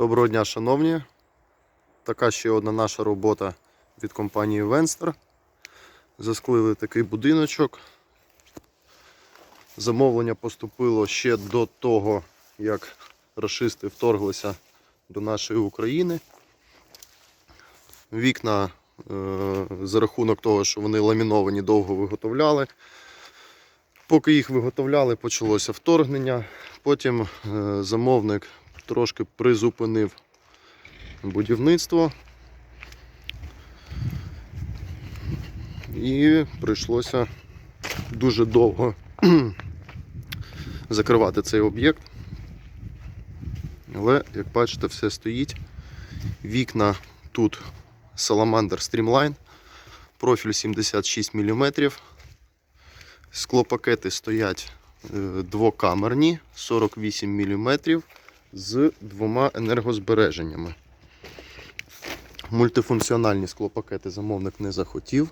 Доброго дня, шановні. Така ще одна наша робота від компанії Венстер. Засклили такий будиночок. Замовлення поступило ще до того, як рашисти вторглися до нашої України. Вікна е, за рахунок того, що вони ламіновані, довго виготовляли. Поки їх виготовляли, почалося вторгнення. Потім е, замовник трошки призупинив будівництво. І прийшлося дуже довго закривати цей об'єкт. Але, як бачите, все стоїть. Вікна тут Salamander Streamline, профіль 76 мм. Склопакети стоять е, двокамерні 48 мм з двома енергозбереженнями. Мультифункціональні склопакети замовник не захотів.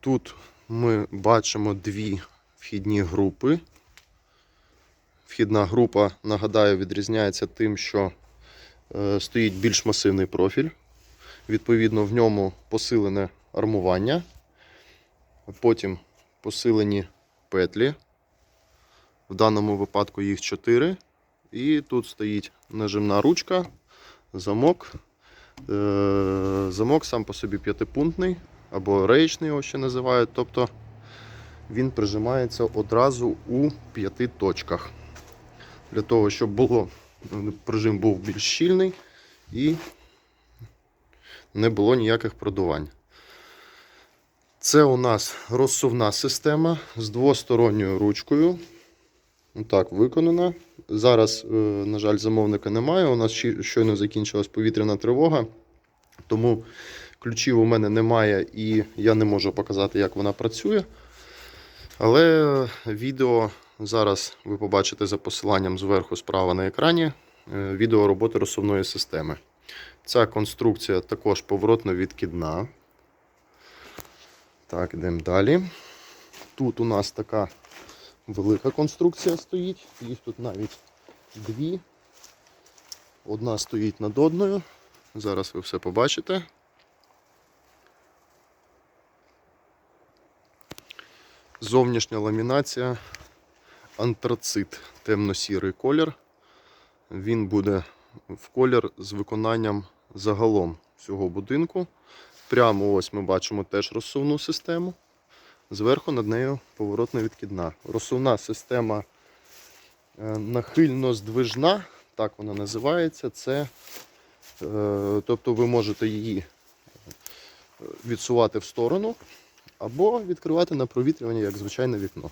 Тут ми бачимо дві вхідні групи. Вхідна група, нагадаю, відрізняється тим, що е, стоїть більш масивний профіль. Відповідно, в ньому посилене армування, потім посилені петлі. В даному випадку їх 4. І тут стоїть нажимна ручка, замок. Е, Замок сам по собі п'ятипунктний або реєчний його ще називають. Тобто він прижимається одразу у п'яти точках. Для того, щоб було, прижим був більш щільний і не було ніяких продувань. Це у нас розсувна система з двосторонньою ручкою. Так, виконана. Зараз, е, на жаль, замовника немає. У нас щойно закінчилась повітряна тривога, тому ключів у мене немає і я не можу показати, як вона працює. Але відео зараз ви побачите за посиланням зверху справа на екрані. е, Відео роботи розсувної системи. Ця конструкція також поворотно відкидна. Так, йдемо далі. Тут у нас така велика конструкція стоїть. Їх тут навіть дві. Одна стоїть над одною. Зараз ви все побачите. Зовнішня ламінація антрацит, темно-сірий колір. Він буде в колір з виконанням загалом всього будинку. Прямо ось ми бачимо теж розсувну систему. Зверху над нею поворотно відкидна. Розсувна система е, нахильно-здвижна, так вона називається. Це, е, тобто ви можете її е, відсувати в сторону або відкривати на провітрювання, як звичайне вікно.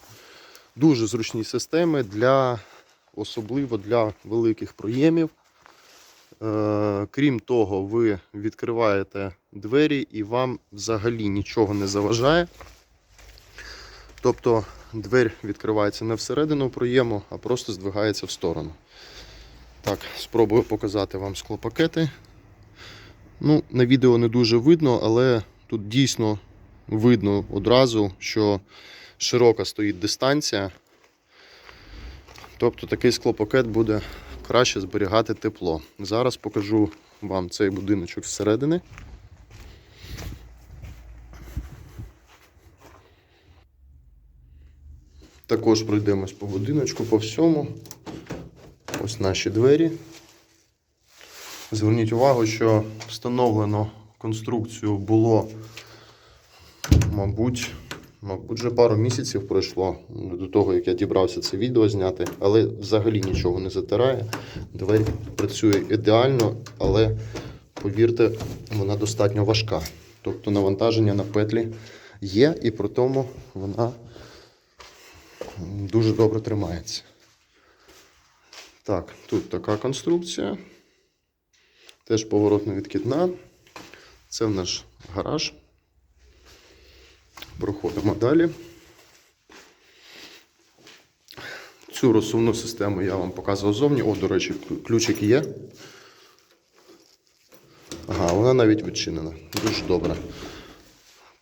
Дуже зручні системи для особливо для великих проємів. Крім того, ви відкриваєте двері і вам взагалі нічого не заважає. Тобто двері відкривається не всередину проєму, а просто здвигається в сторону. Так, спробую показати вам склопакети. Ну, на відео не дуже видно, але тут дійсно видно одразу, що широка стоїть дистанція. Тобто такий склопакет буде краще зберігати тепло. Зараз покажу вам цей будиночок зсередини. Також пройдемось по будиночку, по всьому. Ось наші двері. Зверніть увагу, що встановлено конструкцію було, мабуть, мабуть, вже пару місяців пройшло до того, як я дібрався це відео зняти, але взагалі нічого не затирає. Двері працює ідеально, але повірте, вона достатньо важка. Тобто навантаження на петлі є, і при тому вона дуже добре тримається. Так, тут така конструкція. Теж поворотно відкидна. Це в наш гараж. Проходимо далі. Цю розсувну систему я вам показував зовні. О, до речі, ключик є. Ага, вона навіть відчинена. Дуже добре.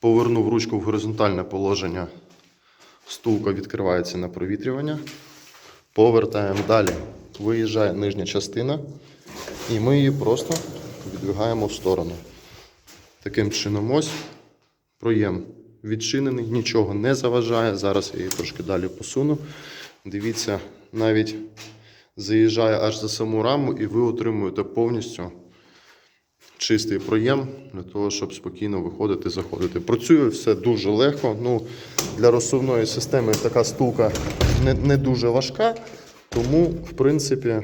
Повернув ручку в горизонтальне положення. Стулка відкривається на провітрювання. Повертаємо далі виїжджає нижня частина, і ми її просто відвигаємо в сторону. Таким чином, ось проєм відчинений, нічого не заважає. Зараз я її трошки далі посуну. Дивіться, навіть заїжджає аж за саму раму, і ви отримуєте повністю чистий проєм для того, щоб спокійно виходити, заходити. Працює все дуже легко. Ну, для розсувної системи така стулка не, не дуже важка, тому, в принципі,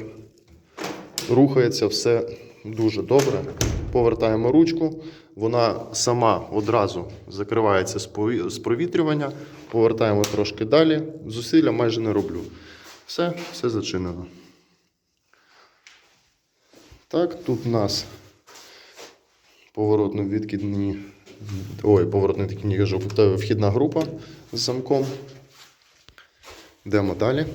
рухається все дуже добре. Повертаємо ручку, вона сама одразу закривається з провітрювання. Повертаємо трошки далі. Зусилля майже не роблю. Все, все зачинено. Так, тут у нас поворотно відкидні. Ой, поворотно відкидні кажу, вхідна група з замком. Йдемо далі.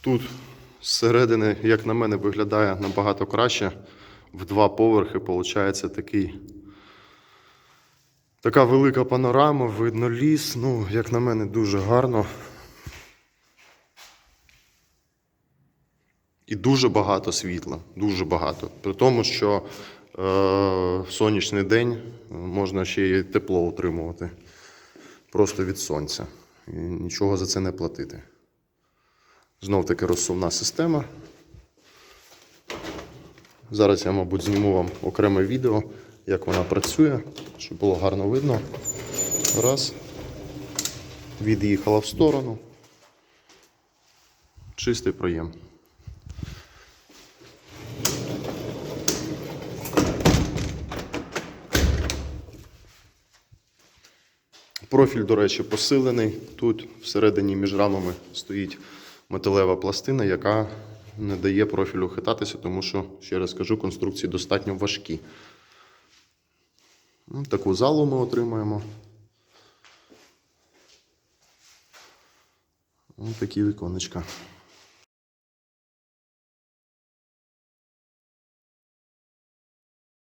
Тут зсередини, як на мене, виглядає набагато краще. В два поверхи виходить такий. Така велика панорама, видно ліс. Ну, як на мене, дуже гарно. І дуже багато світла, дуже багато. При тому, що е, в сонячний день можна ще й тепло утримувати. Просто від сонця. І нічого за це не платити. Знов таки розсувна система. Зараз я, мабуть, зніму вам окреме відео, як вона працює, щоб було гарно видно. Раз. Від'їхала в сторону. Чистий проєм. Профіль, до речі, посилений. Тут всередині між рамами стоїть металева пластина, яка не дає профілю хитатися, тому що, ще раз кажу, конструкції достатньо важкі. Ну, Таку залу ми отримаємо. Ось такі віконечка.